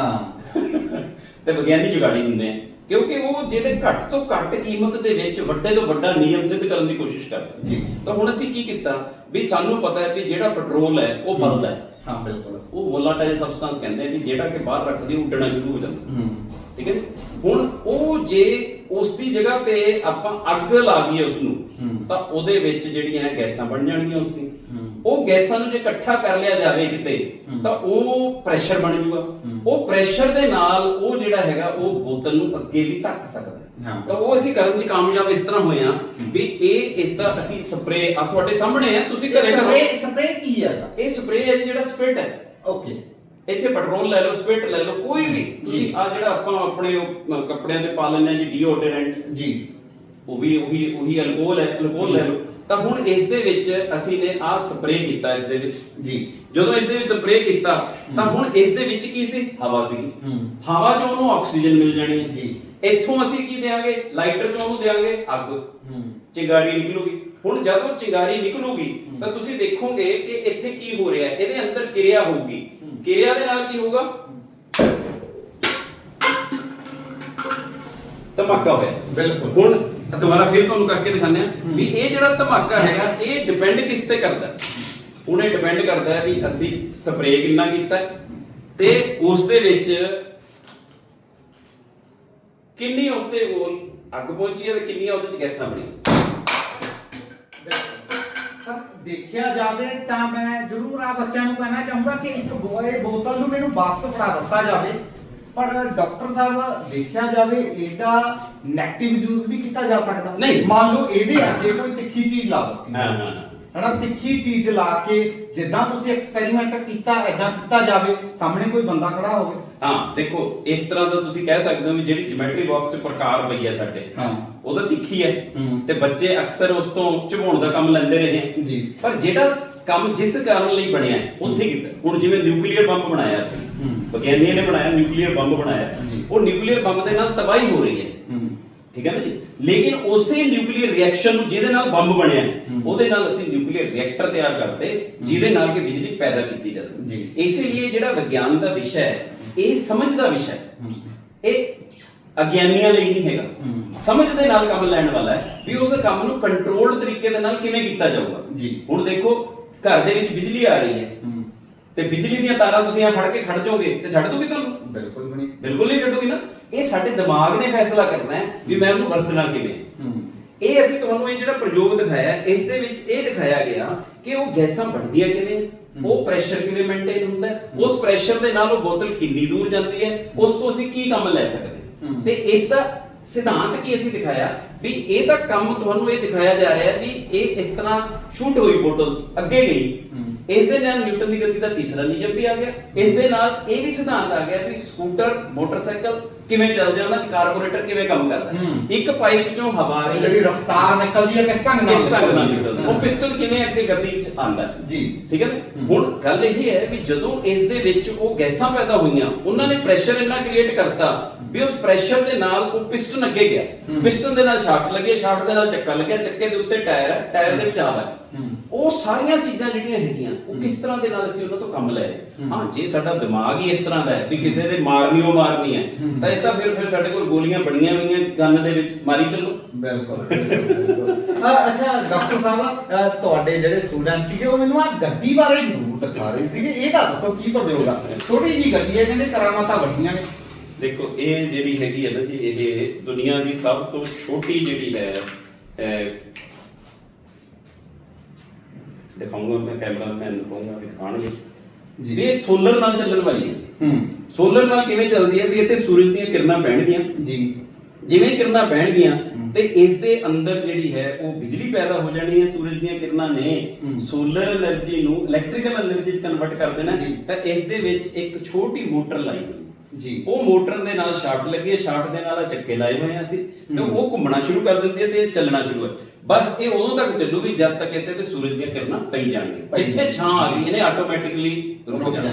ਹਾਂ। ਤੇ ਵਿਗਿਆਨੀ ਜੁਗਾੜੀ ਹੁੰਦੇ ਆ। ਕਿਉਂਕਿ ਉਹ ਜਿਹੜੇ ਘੱਟ ਤੋਂ ਘੱਟ ਕੀਮਤ ਦੇ ਵਿੱਚ ਵੱਡੇ ਤੋਂ ਵੱਡਾ ਨਿਯਮ ਸਿੱਧ ਕਰਨ ਦੀ ਕੋਸ਼ਿਸ਼ ਕਰਦੇ ਜੀ। ਤਾਂ ਹੁਣ ਅਸੀਂ ਕੀ ਕੀਤਾ? ਵੀ ਸਾਨੂੰ ਪਤਾ ਹੈ ਕਿ ਜਿਹੜਾ ਪੈਟਰੋਲ ਹੈ ਉਹ ਬਲਦਾ ਹੈ। ਹਾਂ ਬਿਲਕੁਲ। ਉਹ ਵੋਲਾਟਾਈਲ ਸਬਸਟੈਂਸ ਕਹਿੰਦੇ ਆ ਵੀ ਜਿਹੜਾ ਕਿ ਬਾਹਰ ਰੱਖਦੇ ਉੱਡਣਾ ਸ਼ੁਰੂ ਹੋ ਜਾਂਦਾ। ਠੀਕ ਹੈ ਹੁਣ ਉਹ ਜੇ ਉਸ ਦੀ ਜਗ੍ਹਾ ਤੇ ਆਪਾਂ ਅੱਗ ਲਾ ਦਈਏ ਉਸ ਨੂੰ। ਤਾਂ ਉਹਦੇ ਵਿੱਚ ਜਿਹੜੀਆਂ ਗੈਸਾਂ ਬਣ ਜਾਣਗੀਆਂ ਉਸ ਦੀ। ਉਹ ਗੈਸਾਂ ਨੂੰ ਜੇ ਇਕੱਠਾ ਕਰ ਲਿਆ ਜਾਵੇ ਕਿਤੇ ਹੂੰ। ਤਾਂ ਉਹ ਪ੍ਰੈਸ਼ਰ ਬਣ ਜਾਊਗਾ ਉਹ ਪ੍ਰੈਸ਼ਰ ਦੇ ਨਾਲ ਉਹ ਜਿਹੜਾ ਹੈਗਾ ਉਹ ਬੋਤਲ ਨੂੰ ਅੱਗੇ ਵੀ ਧੱਕ ਸਕਦਾ ਹੈ। ਹਾਂ। ਤਾਂ ਉਹ ਅਸੀਂ ਕਰਨ 'ਚ ਕਾਮਯਾਬ ਇਸ ਤਰ੍ਹਾਂ ਹੋਏ ਆ ਵੀ ਇਹ ਇਸ ਦਾ ਅਸੀਂ ਸਪਰੇ ਆ ਤੁਹਾਡੇ ਸਾਹਮਣੇ ਆ ਤੁਸੀਂ ਘਰੇ ਸਪਰੇ ਸਪਰੇ ਕੀ ਹੈਗਾ ਇਹ ਸਪਰੇ ਹੈ ਜਿਹੜਾ ਸਪਿਟ ਹੈ। ਓਕੇ ਇੱਥੇ ਪੈਟਰੋਲ ਲੈ ਲਓ ਸਪਿਟ ਲੈ ਲਓ ਕੋਈ ਵੀ। ਤੁਸੀਂ ਆ ਜਿਹੜਾ ਆਪਾਂ ਆਪਣੇ ਕੱਪੜਿਆਂ ਤੇ ਪਾ ਲੈਂਦੇ ਆ ਜੀ ਡੀਓਡੋਰੈਂਟ ਜੀ। ਉਹ ਵੀ ਉਹੀ ਉਹੀ ਅਲਕੋਹਲ ਹੈ ਅਲਕੋਹਲ ਲੈ ਲਓ। ਤਾਂ ਹੁਣ ਇਸ ਦੇ ਵਿੱਚ ਅਸੀਂ ਨੇ ਆ ਸਪਰੇ ਕੀਤਾ ਇਸ ਦੇ ਵਿੱਚ। ਜੀ। ਜਦੋਂ ਇਸ ਦੇ ਵਿੱਚ ਸਪਰੇ ਕੀਤਾ ਤਾਂ ਹੁਣ ਇਸ ਦੇ ਵਿੱਚ ਕੀ ਸੀ? ਹਵਾ ਸੀ। ਹਵਾ ਚੋਂ ਉਹਨੂੰ ਆਕਸੀਜਨ ਮਿਲ ਜਾਣੀ। ਹੈ ਜੀ। ਇੱਥੋਂ ਅਸੀਂ ਕੀ ਦੇਾਂਗੇ ਲਾਈਟਰ ਚੋਂ ਉਹਨੂੰ ਦੇਾਂਗੇ ਅੱਗ। ਚਿੰਗਾਰੀ ਨਿਕਲੂਗੀ। ਹੁਣ ਜਦੋਂ ਚਿੰਗਾਰੀ ਨਿਕਲੂਗੀ ਤਾਂ ਤੁਸੀਂ ਦੇਖੋਗੇ ਕਿ ਇੱਥੇ ਕੀ ਹੋ ਰਿਹਾ ਹੈ? ਇਹਦੇ ਅੰਦਰ ਕਿਰਿਆ ਹੋਊਗੀ। ਕਿਰਿਆ ਦੇ ਨਾਲ ਕੀ ਹੋਊਗਾ? ਧਮਾਕਾ ਹੋਇਆ ਬਿਲਕੁਲ। ਹੁਣ ਦੁਬਾਰਾ ਫਿਰ ਤੁਹਾਨੂੰ ਕਰਕੇ ਦਿਖਾਉਂਦੇ ਆ ਵੀ ਇਹ ਜਿਹੜਾ ਧਮਾਕਾ ਹੈਗਾ ਇਹ ਡਿਪੈਂਡ ਕਿਸ ਤੇ ਕਰਦਾ ਇਹ ਡਿਪੈਂਡ ਕਰਦਾ ਹੈ ਵੀ ਅਸੀਂ ਸਪਰੇਅ ਕਿੰਨਾ ਕੀਤਾ ਤੇ ਉਸ ਦੇ ਵਿੱਚ ਕਿੰਨੀ ਉਸ ਦੇ ਕੋਲ ਅੱਗ ਪਹੁੰਚੀ ਹੈ ਤੇ ਕਿੰਨੀਆਂ ਉਹਦੇ ਚ ਗੈਸਾਂ ਬਣੀਆਂ। ਸਰ ਦੇਖਿਆ ਜਾਵੇ ਤਾਂ ਮੈਂ ਜ਼ਰੂਰ ਆ ਬੱਚਿਆਂ ਨੂੰ ਕਹਿਣਾ ਚਾਹੂੰਗਾ ਕਿ ਇੱਕ ਬੋਏ ਬੋਤਲ ਨੂੰ ਮੈਨੂੰ ਵਾਪਸ ਫੜਾ ਦਿੱਤਾ ਜਾਵੇ। ਪਰ ਡਾਕਟਰ ਸਾਹਿਬ ਦੇਖਿਆ ਜਾਵੇ ਇਹਦਾ ਨੈਗੇਟਿਵ ਯੂਜ਼ ਵੀ ਕੀਤਾ ਜਾ ਸਕਦਾ। ਨਹੀਂ। ਮੰਨ ਲਓ ਇਹਦੇ ਜੇ ਕੋਈ ਤਿੱਖੀ ਚੀਜ਼ ਲਾ ਦਿੱਤੀ। ਹਾਂ ਹਾਂ। ਹਨਾ ਤਿੱਖੀ ਚੀਜ਼ ਲਾ ਕੇ ਜਿੱਦਾਂ ਤੁਸੀਂ ਐਕਸਪੈਰੀਮੈਂਟ ਕੀਤਾ ਐਦਾਂ ਕੀਤਾ ਜਾਵੇ ਸਾਹਮਣੇ ਕੋਈ ਬੰਦਾ ਖੜਾ ਹੋਵੇ ਹਾਂ ਦੇਖੋ ਇਸ ਤਰ੍ਹਾਂ ਦਾ ਤੁਸੀਂ ਕਹਿ ਸਕਦੇ ਹੋ ਵੀ ਜਿਹੜੀ ਜਿਓਮੈਟਰੀ ਬਾਕਸ 'ਚ ਪ੍ਰਕਾਰ ਪਈ ਹੈ ਸਾਡੇ ਹਾਂ। ਉਹ ਤਾਂ ਤਿੱਖੀ ਹੈ ਹੂੰ। ਤੇ ਬੱਚੇ ਅਕਸਰ ਉਸ ਤੋਂ ਝੁਕਾਉਣ ਦਾ ਕੰਮ ਲੈਂਦੇ ਰਹੇ ਹੈ ਜੀ। ਪਰ ਜਿਹੜਾ ਸ- ਕੰਮ ਜਿਸ ਕਾਰਨ ਲਈ ਬਣਿਆ ਹੈ, ਉੱਥੇ ਕੀਤਾ ਹੁਣ ਜਿਵੇਂ ਨਿਊਕਲੀਅਰ ਬੰਬ ਬਣਾਇਆ ਸੀ ਹੂੰ। ਵਿਗਿਆਨੀਆਂ ਨੇ ਬਣਾਇਆ ਨਿਊਕਲੀਅਰ ਬੰਬ ਬਣਾਇਆ ਜੀ। ਉਹ ਨਿਊਕਲੀਅਰ ਬੰਬ ਦੇ ਨਾਲ ਤਬਾਹੀ ਹੋ ਰਹੀ ਹੈ ਠੀਕ ਹੈ ਨਾ ਜੀ? ਲੇਕਿਨ ਉਸੇ ਨਿਊਕਲੀਅਰ ਰਿਐਕਸ਼ਨ ਨੂੰ ਜਿਹਦੇ ਨਾਲ ਬੰਬ ਬਣਿਆ ਉਹਦੇ ਨਾਲ ਅਸੀਂ ਨਿਊਕਲੀਅਰ ਰਿਐਕਟਰ ਤਿਆਰ ਕਰਤੇ ਜਿਹਦੇ ਨਾਲ ਕਿ ਬਿਜਲੀ ਪੈਦਾ ਕੀਤੀ ਜਾ ਸਕਦੀ। ਜੀ। ਇਸੇ ਲਈ ਜਿਹੜਾ ਵਿਗਿਆਨ ਦਾ ਵਿਸ਼ਾ ਹੈ ਇਹ ਸਮਝ ਦਾ ਵਿਸ਼ਾ ਹੈ। ਇਹ ਅਗਿਆਨੀਆਂ ਲਈ ਨਹੀਂ ਹੈਗਾ। ਸਮਝ ਦੇ ਨਾਲ ਕੰਮ ਲੈਣ ਵਾਲਾ ਹੈ ਵੀ ਉਸ ਕੰਮ ਨੂੰ ਕੰਟਰੋਲਡ ਤਰੀਕੇ ਦੇ ਨਾਲ ਕਿਵੇਂ ਕੀਤਾ ਜਾਊਗਾ। ਜੀ। ਹੁਣ ਦੇਖੋ ਘਰ ਦੇ ਵਿੱਚ ਬਿਜਲੀ ਆ ਰਹੀ ਹੈ। ਤੇ ਬਿਜਲੀ ਦੀਆਂ ਤਾਰਾਂ ਤੁਸੀਂ ਆ ਫੜ ਕੇ ਖੜ ਜਾਓਗੇ ਤੇ ਛੱਡ ਦੋਗੇ ਤੁਹਾਨੂੰ? ਬਿਲਕੁਲ ਵੀ ਨਹੀਂ। ਬਿਲਕੁਲ ਨਹੀਂ ਛੱਡੋਗੇ ਨਾ? ਇਹ ਸਾਡੇ ਦਿਮਾਗ ਨੇ ਫੈਸਲਾ ਕਰਨਾ ਹੈ ਵੀ ਮੈਂ ਉਹਨੂੰ ਵਰਤਣਾ ਕਿਵੇਂ। ਇਹ ਅਸੀਂ ਤੁਹਾਨੂੰ ਇਹ ਜਿਹੜਾ ਪ੍ਰਯੋਗ ਦਿਖਾਇਆ ਇਸ ਦੇ ਵਿੱਚ ਇਹ ਦਿਖਾਇਆ ਗਿਆ ਕਿ ਉਹ ਗੈਸਾਂ ਬਣਦੀਆਂ ਕਿਵੇਂ ਉਹ ਪ੍ਰੈਸ਼ਰ ਕਿਵੇਂ ਮੇਨਟੇਨ ਹੁੰਦਾ ਉਸ ਪ੍ਰੈਸ਼ਰ ਦੇ ਨਾਲ ਉਹ ਬੋਤਲ ਕਿੰਨੀ ਦੂਰ ਜਾਂਦੀ ਹੈ ਉਸ ਤੋਂ ਅਸੀਂ ਕੀ ਕੰਮ ਲੈ ਸਕਦੇ। ਤੇ ਇਸ ਦਾ ਸਿਧਾਂਤ ਕੀ ਅਸੀਂ ਦਿਖਾਇਆ? ਵੀ ਇਹ ਤਾਂ ਕੰਮ ਤੁਹਾਨੂੰ ਇਹ ਦਿਖਾਇਆ ਜਾ ਰਿਹਾ ਵੀ ਇਹ ਇਸ ਤਰ੍ਹਾਂ ਸ਼ੂਟ ਹੋਈ ਬੋਤਲ ਅੱਗੇ ਗਈ। ਇਸ ਦੇ ਨਾਲ ਨਿਊਟਨ ਦੀ ਗਤੀ ਦਾ ਤੀਸਰਾ ਨਿਯਮ ਵੀ ਆ ਗਿਆ। ਇਸ ਦੇ ਨਾਲ ਇਹ ਵੀ ਸਿਧਾਂਤ ਆ ਗਿਆ ਵੀ ਸਕੂਟਰ ਮੋਟਰਸਾਈਕਲ ਕਿਵੇਂ ਚੱਲਦੇ ਆ, ਉਹਨਾਂ 'ਚ ਕਾਰਬੋਰੇਟਰ ਕਿਵੇਂ ਕੰਮ ਕਰਦਾ। ਇੱਕ ਪਾਈਪ ਚੋਂ ਹਵਾ ਰਹੀ ਜਿਹੜੀ ਰਫ਼ਤਾਰ ਨਿਕਲਦੀ ਹੈ ਕਿਸ ਢੰਗ ਨਾਲ ਕਿਸ ਢੰਗ ਨਾਲ ਨਿਕਲਦੀ। ਉਹ ਪਿਸਟਨ ਕਿਵੇਂ ਅੱਗੇ ਗਤੀ 'ਚ ਆਂਦਾ। ਜੀ। ਠੀਕ ਹੈ ਨਾ? ਹੁਣ ਗੱਲ ਇਹ ਹੈ ਵੀ ਜਦੋਂ ਇਸ ਦੇ ਵਿੱਚ ਉਹ ਗੈਸਾਂ ਪੈਦਾ ਹੋਈਆਂ ਉਹਨਾਂ ਨੇ ਪ੍ਰੈਸ਼ਰ ਇੰਨਾ ਕ੍ਰੀਏਟ ਕਰਤਾ ਵੀ ਉਸ ਪ੍ਰੈਸ਼ਰ ਦੇ ਨਾਲ ਉਹ ਪਿਸਟਨ ਅੱਗੇ ਗਿਆ। ਪਿਸਟਨ ਦੇ ਨਾਲ ਸ਼ਾਫਟ ਲੱਗੇ ਸ਼ਾਫਟ ਦੇ ਨਾਲ ਚੱਕਾ ਲੱਗਿਆ ਚੱਕੇ ਦੇ ਉੱਤੇ ਟਾਇਰ ਹੈ ਟਾਇਰ ਦੇ ਵਿੱਚ ਹਵਾ ਹੈ। ਉਹ ਸਾਰੀਆਂ ਚੀਜ਼ਾਂ ਜਿਹੜੀਆਂ ਹੈਗੀਆਂ ਉਹ ਕਿਸ ਤਰ੍ਹਾਂ ਦੇ ਨਾਲ ਅਸੀਂ ਉਹਨਾਂ ਤੋਂ ਕੰਮ ਲੈ ਰਹੇ ਹਾਂ? ਜੇ ਸਾਡਾ ਦਿਮਾਗ ਹੀ ਇਸ ਤਰ੍ਹਾਂ ਦਾ ਹੈ ਵੀ ਕਿਸੇ ਦੇ ਮਾਰਨੀ ਉਹ ਮਾਰਨੀ ਹੈ ਤਾਂ ਇਹ ਤਾਂ ਫਿਰ ਫਿਰ ਸਾਡੇ ਕੋਲ ਗੋਲੀਆਂ ਬਣੀਆਂ ਹੋਈਆਂ ਗਨ ਦੇ ਵਿੱਚ। ਮਾਰੀ ਚੱਲੋ। ਬਿਲਕੁਲ। ਅੱਛਾ ਡਾਕਟਰ ਸਾਹਿਬ ਤੁਹਾਡੇ ਜਿਹੜੇ ਸਟੂਡੈਂਟ ਸੀਗੇ ਉਹ ਮੈਨੂੰ ਆ ਗੱਡੀ ਬਾਰੇ ਜ਼ਰੂਰ ਦਿਖਾ ਰਹੇ ਸੀਗੇ। ਇਹ ਤਾਂ ਦੱਸੋ ਕੀ ਪ੍ਰਯੋਗ ਆ? ਛੋਟੀ ਜੀ ਗੱਡੀ ਹੈ ਕਹਿੰਦੇ ਕਰਾਮਾਤਾਂ ਵੱਡੀਆਂ ਨੇ। ਦੇਖੋ ਇਹ ਜਿਹੜੀ ਹੈਗੀ ਹੈ ਨਾ ਜੀ ਇਹ ਦੁਨੀਆ ਦੀ ਸਭ ਤੋਂ ਛੋਟੀ ਜਿਹੜੀ ਹੈ ਦਿਖਾਉਂਗਾ ਮੈਂ ਕੈਮਰਾ ਮੈਨ ਕਹੂੰਗਾ ਵੀ ਦਿਖਾਣਗੇ ਜੀ। ਵੀ ਸੋਲਰ ਨਾਲ ਚੱਲਣ ਵਾਲੀ ਹੈ। ਹੂੰ। ਸੋਲਰ ਨਾਲ ਕਿਵੇਂ ਚੱਲਦੀ ਹੈ? ਵੀ ਇੱਥੇ ਸੂਰਜ ਦੀਆਂ ਕਿਰਨਾਂ ਪੈਣਗੀਆਂ। ਜੀ। ਜਿਵੇਂ ਕਿਰਨਾਂ ਪੈਣਗੀਆਂ ਤੇ ਇਸ ਦੇ ਅੰਦਰ ਜਿਹੜੀ ਹੈ ਉਹ ਬਿਜਲੀ ਪੈਦਾ ਹੋ ਜਾਣੀ ਹੈ ਸੂਰਜ ਦੀਆਂ ਕਿਰਨਾਂ ਨੇ। ਸੋਲਰ એનર્ਜੀ ਨੂੰ ਇਲੈਕਟ੍ਰੀਕਲ એનર્ਜੀ 'ਚ ਕਨਵਰਟ ਕਰ ਦੇਣਾ। ਤਾਂ ਇਸ ਦੇ ਵਿੱਚ ਇੱਕ ਛੋਟੀ ਮੋਟਰ ਲਾਈ ਹੋਈ ਜੀ। ਉਹ ਮੋਟਰ ਦੇ ਨਾਲ ਸ਼ਾਰਟ ਲੱਗੀ ਹੈ ਸ਼ਾਟ ਦੇ ਨਾਲ ਚੱਕੇ ਲਾਏ ਹੋਏ ਆ ਅਸੀਂ। ਤੇ ਉਹ ਘੁੰਮਣਾ ਸ਼ੁਰੂ ਕਰ ਦਿੰਦੀ ਹੈ ਤੇ ਚੱਲਣਾ ਸ਼ੁਰੂ ਹੈ। ਬਸ ਇਹ ਉਦੋਂ ਤੱਕ ਚੱਲੂਗੀ ਜਦ ਤੱਕ ਇੱਥੇ ਤੇ ਸੂਰਜ ਦੀਆਂ ਕਿਰਨਾਂ ਪਈ ਜਾਣਗੀਆਂ। ਜਿੱਥੇ ਛਾਂ ਆ ਗਈ ਇਹਨੇ ਆਟੋਮੈਟਿਕਲੀ ਰੁਕ ਜਾਣਾ।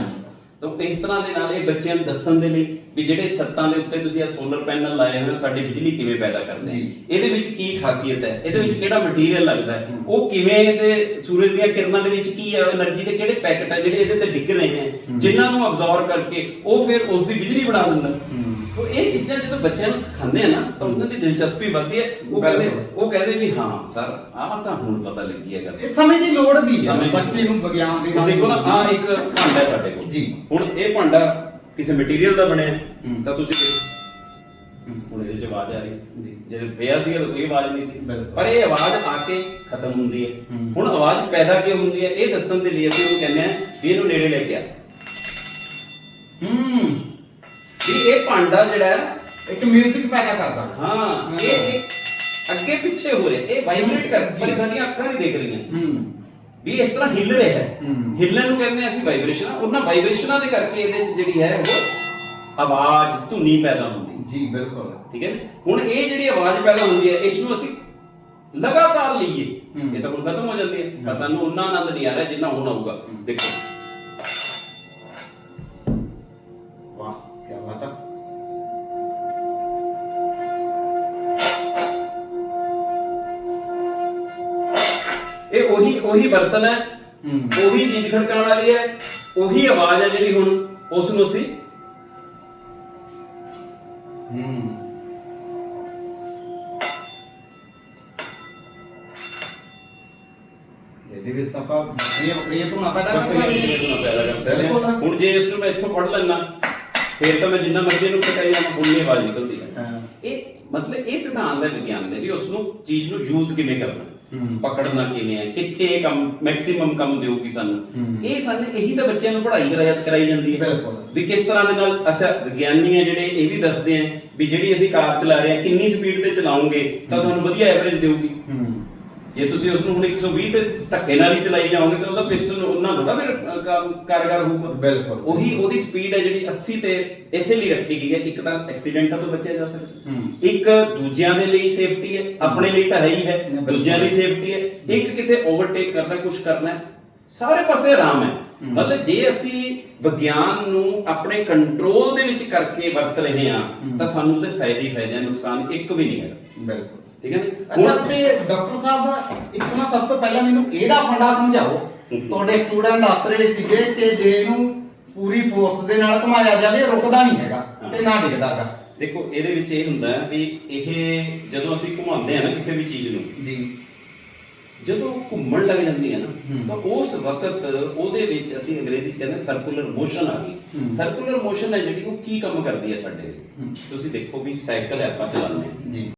ਤਾਂ ਇਸ ਤਰ੍ਹਾਂ ਦੇ ਨਾਲ ਇਹ ਬੱਚਿਆਂ ਨੂੰ ਦੱਸਣ ਦੇ ਲਈ ਵੀ ਜਿਹੜੇ ਛੱਤਾਂ ਦੇ ਉੱਤੇ ਤੁਸੀਂ ਇਹ ਸੋਲਰ ਪੈਨਲ ਲਾਏ ਹੋਏ ਸਾਡੀ ਬਿਜਲੀ ਕਿਵੇਂ ਪੈਦਾ ਕਰਦੇ ਆ। ਇਹਦੇ ਵਿੱਚ ਕੀ ਖਾਸੀਅਤ ਹੈ? ਇਹਦੇ ਵਿੱਚ ਕਿਹੜਾ ਮਟੀਰੀਅਲ ਲੱਗਦਾ ਉਹ ਕਿਵੇਂ ਇਹਦੇ ਸੂਰਜ ਦੀਆਂ ਕਿਰਨਾਂ ਦੇ ਵਿੱਚ ਕੀ ਹੈ એનર્ਜੀ ਦੇ ਕਿਹੜੇ ਪੈਕਟ ਹੈ ਜਿਹੜੇ ਇਹਦੇ ਤੇ ਡਿੱਗ ਰਹੇ ਨੇ? ਜਿਨ੍ਹਾਂ ਨੂੰ ਅਬਜ਼ੌਰਬ ਕਰਕੇ ਉਹ ਫਿਰ ਉਸ ਦੀ ਬਿਜਲੀ ਬਣਾ ਦਿੰਦਾ। ਉਹ ਇਹ ਚੀਜ਼ਾਂ ਜਦੋਂ ਬੱਚਿਆਂ ਨੂੰ ਸਿਖਾਉਂਦੇ ਆ ਨਾ ਤਾਂ ਉਹਨਾਂ ਦੀ ਦਿਲਚਸਪੀ ਵੱਧਦੀ ਹੈ ਉਹ ਕਹਿੰਦੇ। ਉਹ ਕਹਿੰਦੇ ਵੀ ਹਾਂ ਸਰ ਆਹ ਤਾਂ ਹੁਣ ਪਤਾ ਲੱਗੀ ਹੈ ਗੱਲ ਇਹ ਸਮੇਂ ਦੀ ਲੋੜ ਵੀ ਹੈ ਸਮੇਂ ਦੀ ਬੱਚੇ ਨੂੰ ਵਿਗਿਆਨ ਦੇ ਹੁਣ ਦੇਖੋ ਨਾ ਆ ਇੱਕ ਭਾਂਡਾ ਹੈ ਸਾਡੇ ਕੋਲ ਜੀ। ਹੁਣ ਇਹ ਭਾਂਡਾ ਕਿਸੇ ਮਟੀਰੀਅਲ ਦਾ ਬਣਿਆ ਹੈ, ਹੂੰ। ਤਾਂ ਤੁਸੀਂ ਹੂੰ। ਹੁਣ ਇਹਦੇ ਚ ਆਵਾਜ਼ ਆ ਰਹੀ ਹੈ। ਜੀ। ਜਦੋਂ ਪਿਆ ਸੀਗਾ ਤਾਂ ਕੋਈ ਆਵਾਜ਼ ਨਹੀਂ ਸੀ ਬਿਲਕੁਲ। ਪਰ ਇਹ ਆਵਾਜ਼ ਆ ਕੇ ਖਤਮ ਹੁੰਦੀ ਹੈ ਹੂੰ। ਹੁਣ ਆਵਾਜ਼ ਪੈਦਾ ਕਿਉਂ ਹੁੰਦੀ ਹੈ ਇਹ ਦੱਸਣ ਦੇ ਲਈ ਅਸੀਂ ਉਹਨੂੰ ਕਹਿੰਦੇ ਆ ਵੀ ਇਹਨੂੰ ਨੇੜੇ ਲੈ ਕੇ ਆ ਹੂੰ ਵੀ ਇਹ ਭਾਂਡਾ ਜਿਹੜਾ ਹੈ ਇੱਕ 뮤직 ਪੈਦਾ ਕਰਦਾ। ਹਾਂ ਇਹ ਇਹ ਅੱਗੇ ਪਿੱਛੇ ਹੋ ਰਿਹਾ ਇਹ ਵਾਈਬ੍ਰੇਟ ਕਰ ਪਰ ਸਾਡੀਆਂ ਅੱਖਾਂ ਨਹੀਂ ਦੇਖ ਰਹੀਆਂ। ਹੂੰ। ਵੀ ਇਸ ਤਰ੍ਹਾਂ ਹਿੱਲ ਰਿਹਾ ਹੈ। ਹੂੰ। ਹਿੱਲਣ ਨੂੰ ਕਹਿੰਦੇ ਆ ਅਸੀਂ ਵਾਈਬ੍ਰੇਸ਼ਨ ਉਹਨਾਂ ਵਾਈਬ੍ਰੇਸ਼ਨਾਂ ਦੇ ਕਰਕੇ ਇਹਦੇ ਵਿੱਚ ਜਿਹੜੀ ਹੈ ਉਹ ਆਵਾਜ਼ ਧੁਨੀ ਪੈਦਾ ਹੁੰਦੀ। ਜੀ ਬਿਲਕੁਲ। ਠੀਕ ਹੈ ਜੀ ਹੁਣ ਇਹ ਜਿਹੜੀ ਆਵਾਜ਼ ਪੈਦਾ ਹੁੰਦੀ ਹੈ ਇਸ ਨੂੰ ਅਸੀਂ ਲਗਾਤਾਰ ਲਈਏ। ਹੂੰ। ਇਹ ਤਾਂ ਹੁਣ ਖਤਮ ਹੋ ਜਾਂਦੀ ਹੈ। ਪਰ ਸਾਨੂੰ ਉਹਨਾਂ ਆਨੰਦ ਨਹੀਂ ਆ ਰਿਹਾ ਜਿੰਨਾ ਹੁਣ ਆਊਗਾ। ਦੇਖੋ। ਇਹ ਉਹੀ ਉਹੀ ਬਰਤਨ ਹੈ ਹੂੰ। ਉਹੀ ਚੀਜ਼ ਖੜਕਾਉਣ ਵਾਲੀ ਹੈ ਉਹੀ ਆਵਾਜ਼ ਹੈ ਜਿਹੜੀ ਹੁਣ ਉਸ ਨੂੰ ਅਸੀਂ ਹੂੰ ਇਹਦੇ ਵਿੱਚ ਤਾਂ ਆਪਾਂ ਪੈਦਾ ਕਰ ਬੱਕਰੀ ਸਕਦੇ ਨੂੰ ਪੈਦਾ ਕਰ ਸਕਦੇ ਬਿਲਕੁਲ। ਹੁਣ ਜੇ ਇਸ ਨੂੰ ਮੈਂ ਇੱਥੋਂ ਪੜ ਲੈਣਾ ਫਿਰ ਤਾਂ ਮੈਂ ਜਿੰਨਾ ਮਰਜ਼ੀ ਇਹਨੂੰ ਪਕਾਈ ਜਾਵਾਂ ਬੋਲਣੀ ਆਵਾਜ਼ ਨਿਕਲਦੀ ਹੈ ਹਾਂ। ਇਹ ਮਤਲਬ ਇਹ ਸਿਧਾਂਤ ਹੈ ਵਿਗਿਆਨ ਦੇ ਵੀ ਉਸ ਨੂੰ ਚੀਜ਼ ਨੂੰ ਯੂਜ਼ ਕਿਵੇਂ ਕਰਨਾ। ਪਕੜਨਾ ਕਿਵੇਂ ਹੈ? ਕਿੱਥੇ ਇਹ ਕੰਮ ਮੈਕਸਿਮਮ ਕੰਮ ਦੇਊਗੀ ਸਾਨੂੰ। ਇਹ ਸਾਨੂੰ ਇਹੀ ਤਾਂ ਬੱਚਿਆਂ ਨੂੰ ਪੜ੍ਹਾਈ ਕਰਾਈ ਕਰਾਈ ਜਾਂਦੀ ਹੈ। ਬਿਲਕੁਲ। ਵੀ ਕਿਸ ਤਰ੍ਹਾਂ ਦੇ ਨਾਲ ਅੱਛਾ ਵਿਗਿਆਨੀ ਹੈ ਜਿਹੜੇ ਇਹ ਵੀ ਦੱਸਦੇ ਆ ਵੀ ਜਿਹੜੀ ਅਸੀਂ ਕਾਰ ਚਲਾ ਰਹੇ ਹਾਂ ਕਿੰਨੀ ਸਪੀਡ ਤੇ ਚਲਾਉਂਗੇ ਤਾਂ ਤੁਹਾਨੂੰ ਵਧੀਆ ਐਵਰੇਜ ਦੇਊਗੀ। ਜੇ ਤੁਸੀਂ ਉਸ ਨੂੰ ਹੁਣ 120 ਤੇ ਧੱਕੇ ਨਾਲ ਹੀ ਚਲਾਈ ਜਾਓਗੇ ਤਾਂ ਉਹਦਾ ਪਿਸਟਨ ਉਹਨਾਂ ਥੋੜਾ ਫਿਰ ਕਾਰਗਰ ਹੋਊਗਾ ਬਿਲਕੁਲ। ਉਹੀ ਉਹਦੀ ਸਪੀਡ ਹੈ ਜਿਹੜੀ 80 ਤੇ ਇਸੇ ਲਈ ਰੱਖੀ ਗਈ ਹੈ ਇੱਕ ਤਾਂ ਐਕਸੀਡੈਂਟਾਂ ਤੋਂ ਬਚਿਆ ਜਾ ਹੂੰ। ਸਕਦਾ ਇੱਕ ਦੂਜਿਆਂ ਦੇ ਲਈ ਸੇਫਟੀ ਹੈ ਆਪਣੇ ਲਈ ਤਾਂ ਹੈ ਹੀ। ਦੂਜਿਆਂ ਲਈ ਸੇਫਟੀ ਹੈ ਇੱਕ ਕਿਸੇ ਓਵਰਟੇਕ ਕਰਨਾ ਕੁਝ ਕਰਨਾ ਹੈ ਸਾਰੇ ਪਾਸੇ ਆਰਾਮ ਹੈ। ਮਤਲਬ ਜੇ ਅਸੀਂ ਵਿਗਿਆਨ ਨੂੰ ਆਪਣੇ ਕੰਟਰੋਲ ਦੇ ਵਿੱਚ ਕਰਕੇ ਵਰਤ ਰਹੇ ਹਾਂ। ਤਾਂ ਸਾਨੂੰ ਤੇ ਫਾਇਦੇ ਹੀ ਫਾਇਦੇ ਨੁਕਸਾਨ ਇੱਕ ਵੀ ਨਹੀਂ ਹੈਗਾ ਬਿਲਕੁਲ ਠੀਕ ਹੈ ਜੀ? ਅੱਛਾ ਤੇ ਡਾਕਟਰ ਸਾਹਿਬ ਇੱਕ ਨਾ ਸਭ ਤੋਂ ਪਹਿਲਾਂ ਮੈਨੂੰ ਇਹਦਾ ਫੰਡਾ ਸਮਝਾਓ। ਤੁਹਾਡੇ ਸਟੂਡੈਂਟ ਦੱਸ ਰਹੇ ਸੀਗੇ ਕਿ ਜੇ ਇਹਨੂੰ ਪੂਰੀ ਫੋਰਸ ਦੇ ਨਾਲ ਘੁਮਾਇਆ ਜਾਵੇ ਰੁਕਦਾ ਨਹੀਂ ਹੈਗਾ ਤੇ ਨਾ ਡਿੱਗਦਾਗਾ ਦੇਖੋ ਇਹਦੇ ਵਿੱਚ ਇਹ ਹੁੰਦਾ ਵੀ ਇਹ ਜਦੋਂ ਅਸੀਂ ਘੁਮਾਉਂਦੇ ਆ ਨਾ ਕਿਸੇ ਵੀ ਚੀਜ਼ ਨੂੰ ਜੀ। ਜਦੋਂ ਘੁੰਮਣ ਲੱਗ ਜਾਂਦੀ ਹੈ ਨਾ। ਤਾਂ ਉਸ ਵਕਤ ਉਹਦੇ ਵਿੱਚ ਅਸੀਂ ਅੰਗਰੇਜ਼ੀ ਚ ਕਹਿੰਦੇ ਸਰਕੂਲਰ ਮੋਸ਼ਨ ਆ ਗਈ। ਸਰਕੂਲਰ ਮੋਸ਼ਨ ਹੈ ਜਿਹੜੀ ਉਹ ਕੀ ਕੰਮ ਕਰਦੀ ਹੈ ਸਾਡੇ ਲਈ। ਤੁਸੀਂ ਦੇਖੋ ਵੀ ਸਾਈਕਲ ਹੈ ਆਪਾਂ ਚਲਾਉਂਦੇ ਜੀ।